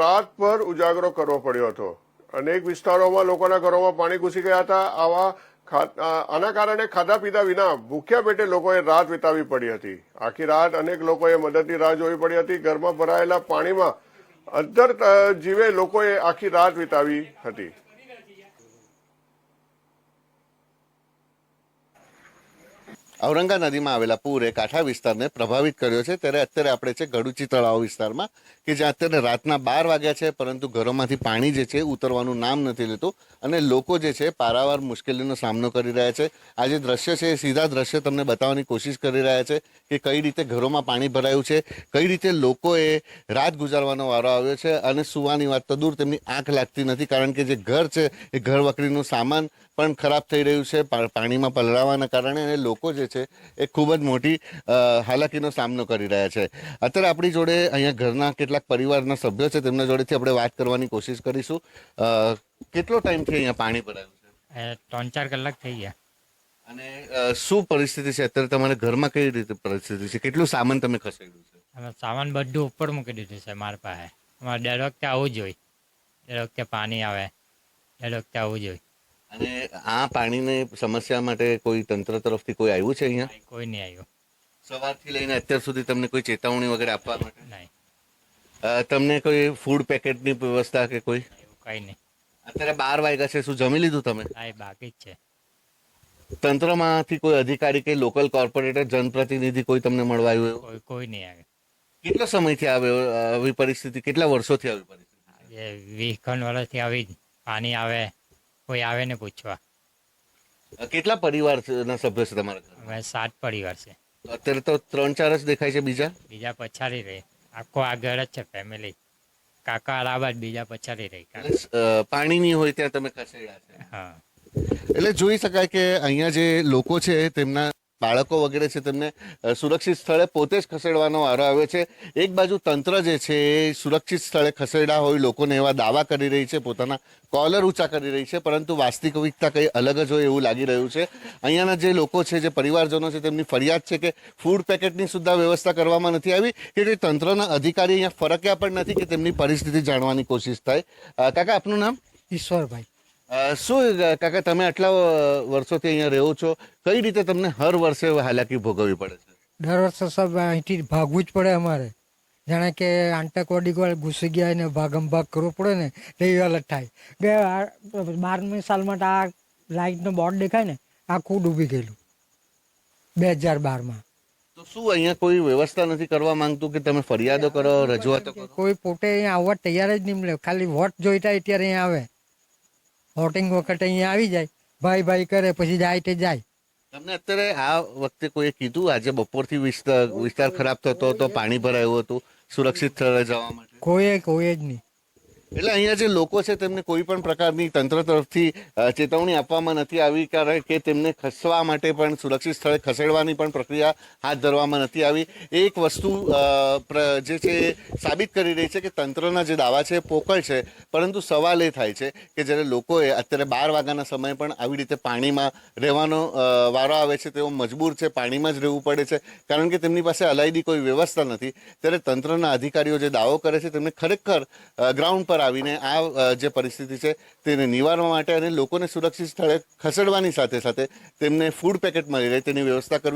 રાત પર ઉજાગરો કરવો પડ્યો હતો. અનેક વિસ્તારોમાં લોકોના ઘરોમાં પાણી ઘૂસી ગયા હતા. આવા આના કારણે ખાધા પીધા વિના ભૂખ્યા પેટે લોકોએ રાત વિતાવી પડી હતી. આખી રાત અનેક લોકોએ મદદની રાહ જોવી પડી હતી. ઘરમાં ભરાયેલા પાણીમાં અંતર જીવે લોકોએ આખી રાત વિતાવી હતી. ઔરંગા નદીમાં આવેલા પૂરે કાંઠા વિસ્તારને પ્રભાવિત કર્યો છે. ત્યારે અત્યારે આપણે છે ગડુચી તળાવ વિસ્તારમાં, કે જ્યાં અત્યારે રાતના બાર વાગ્યા છે, પરંતુ ઘરોમાંથી પાણી જે છે ઉતરવાનું નામ નથી લેતું. અને લોકો જે છે પારાવાર મુશ્કેલીનો સામનો કરી રહ્યા છે. આ જે દ્રશ્ય છે એ સીધા દ્રશ્ય તમને બતાવવાની કોશિશ કરી રહ્યા છે કે કઈ રીતે ઘરોમાં પાણી ભરાયું છે, કઈ રીતે લોકોએ રાત ગુજારવાનો વારો આવ્યો છે. અને સુવાની વાત તો દૂર તેમની આંખ લાગતી નથી, કારણ કે જે ઘર છે એ ઘર વકરીનું સામાન પણ ખરાબ થઈ રહ્યું છે પાણીમાં પલળાવાના કારણે અને લોકો જે છે એ ખૂબ જ મોટી હાલાકીનો સામનો કરી રહ્યા છે. અત્યારે આપણી જોડે અહીંયા ઘરના કેટલાક પરિવારના સભ્યો છે તેમના જોડેથી આપણે વાત કરવાની કોશિશ કરીશું. કેટલો ટાઈમથી અહીંયા પાણી ભરાયું છે? ત્રણ ચાર કલાક થઈ ગયા. અને શું પરિસ્થિતિ છે? અત્યારે તમારા ઘરમાં કઈ રીતે પરિસ્થિતિ છે? કેટલું સામાન તમે ખસેડ્યું છે? સામાન બધું ઉપર મૂકી દીધું છે મારા પાસે. અમારે દર વખતે આવું જ હોય. દર વખતે પાણી આવે દર વખતે આવવું જ હોય. અને આ પાણીની સમસ્યા માટે કોઈ તંત્ર તરફથી કોઈ આવ્યું છે અહીંયા? કોઈ નહીં આવ્યું. સવારથી લઈને અત્યાર સુધી તમને કોઈ ચેતવણી વગેરે આપવા માટે? નહીં. તમને કોઈ ફૂડ પેકેટની વ્યવસ્થા કે કોઈ? કઈ નહીં. અત્યારે બાર વાગ્યા છે શું જમી લીધું તમે? બાકી જ છે. તંત્રમાંથી કોઈ અધિકારી કે લોકલ કોર્પોરેટર જનપ્રતિનિધિ કોઈ તમને મળવા આવ્યું? કોઈ કોઈ નહીં આવે. કેટલો સમયથી આવે આવી પરિસ્થિતિ? કેટલા વર્ષોથી આવી પરિસ્થિતિ? વીસ ખંડ વર્ષથી આવી પાણી આવે. કોઈ આવે ને પૂછવા. કેટલા પરિવારના સભ્યો છે તમારા હવે સાત પરિવાર છે. અત્યારે તો ત્રણ ચાર જ દેખાય છે બીજા? બીજા પછાડી રહે. આખો આ ઘર જ છે ફેમિલી કાકા અલાહાબાદ બીજા પછાડી રહી. એટલે અ, પાણી નહીં હોય ત્યાં તમે ખસેડ્યા છે. હા. એટલે જોઈ શકાય કે અહીંયા જે લોકો છે તેમના બાળકો વગેરે છે તેમને સુરક્ષિત સ્થળે પોતે જ ખસેડવાનો વારો આવ્યો છે. એક બાજુ તંત્ર જે છે એ સુરક્ષિત સ્થળે ખસેડ્યા હોય, લોકોને એવા દાવા કરી રહી છે, પોતાના કોલર ઊંચા કરી રહી છે, પરંતુ વાસ્તવિકતા કંઈ અલગ જ હોય એવું લાગી રહ્યું છે. અહીંયાના જે લોકો છે, જે પરિવારજનો છે, તેમની ફરિયાદ છે કે ફૂડ પેકેટની સુદ્ધા વ્યવસ્થા કરવામાં નથી આવી, કે કોઈ તંત્રના અધિકારી અહીંયા ફરક્યા પણ નથી કે તેમની પરિસ્થિતિ જાણવાની કોશિશ થાય. કાકા, આપનું નામ? ઈશ્વરભાઈ શું કાકા તમે આટલા વર્ષોથી અહીંયા રહો છો? કઈ રીતે તમને હર વર્ષે હાલાકી ભોગવવી પડે છે? દર વર્ષે સબ અહીંથી ભાગવું જ પડે અમારે. જાણે કે આંટકવાડી ગોળ ઘૂસી ગયા ને ભાગમ ભાગ કરવો પડે ને તે હાલત થાય. કે આ બારમી સાલમાં આ લાઇટનો બોર્ડ દેખાય ને આખું ડૂબી ગયેલું. બે હજાર બારમાં. તો શું અહીંયા કોઈ વ્યવસ્થા નથી કરવા માંગતું કે તમે ફરિયાદો કરો રજૂઆતો કરો? કોઈ પોતે અહીંયા આવવા તૈયાર જ નહીં મળે. ખાલી વોટ જોઈતા અત્યારે ત્યારે અહીંયા આવે. વોટિંગ વખતે અહીંયા આવી જાય. ભાઈ ભાઈ કરે પછી જાય તે જાય. તમને અત્યારે આ વખતે કોઈએ કીધું? આજે બપોરથી વિસ્તાર વિસ્તાર ખરાબ થતો હતો પાણી ભરાયું હતું સુરક્ષિત સ્થળે જવા માટે? કોઈએ કોઈએ જ નહીં. એટલે અહીંયા જે લોકો છે તેમને કોઈ પણ પ્રકારની તંત્ર તરફથી ચેતવણી આપવામાં નથી આવી, કારણ કે તેમને ખસવા માટે પણ, સુરક્ષિત સ્થળે ખસેડવાની પણ પ્રક્રિયા હાથ ધરવામાં નથી આવી. એક વસ્તુ જે છે સાબિત કરી રહી છે કે તંત્રના જે દાવા છે પોકળ છે, પરંતુ સવાલ એ થાય છે કે જ્યારે લોકોએ અત્યારે બાર વાગ્યાના સમયે પણ આવી રીતે પાણીમાં રહેવાનો વારો આવે છે, તેઓ મજબૂર છે, પાણીમાં જ રહેવું પડે છે, કારણ કે તેમની પાસે અલાયદી કોઈ વ્યવસ્થા નથી, ત્યારે તંત્રના અધિકારીઓ જે દાવો કરે છે તેમને ખરેખર ગ્રાઉન્ડ પર આવીને આ જે પરિસ્થિતિ છે તેને નિવારવા માટે અને લોકોને સુરક્ષિત સ્થળે ખસેડવાની સાથે સાથે તેમને ફૂડ પેકેટ મળી રહે તેની વ્યવસ્થા કરવી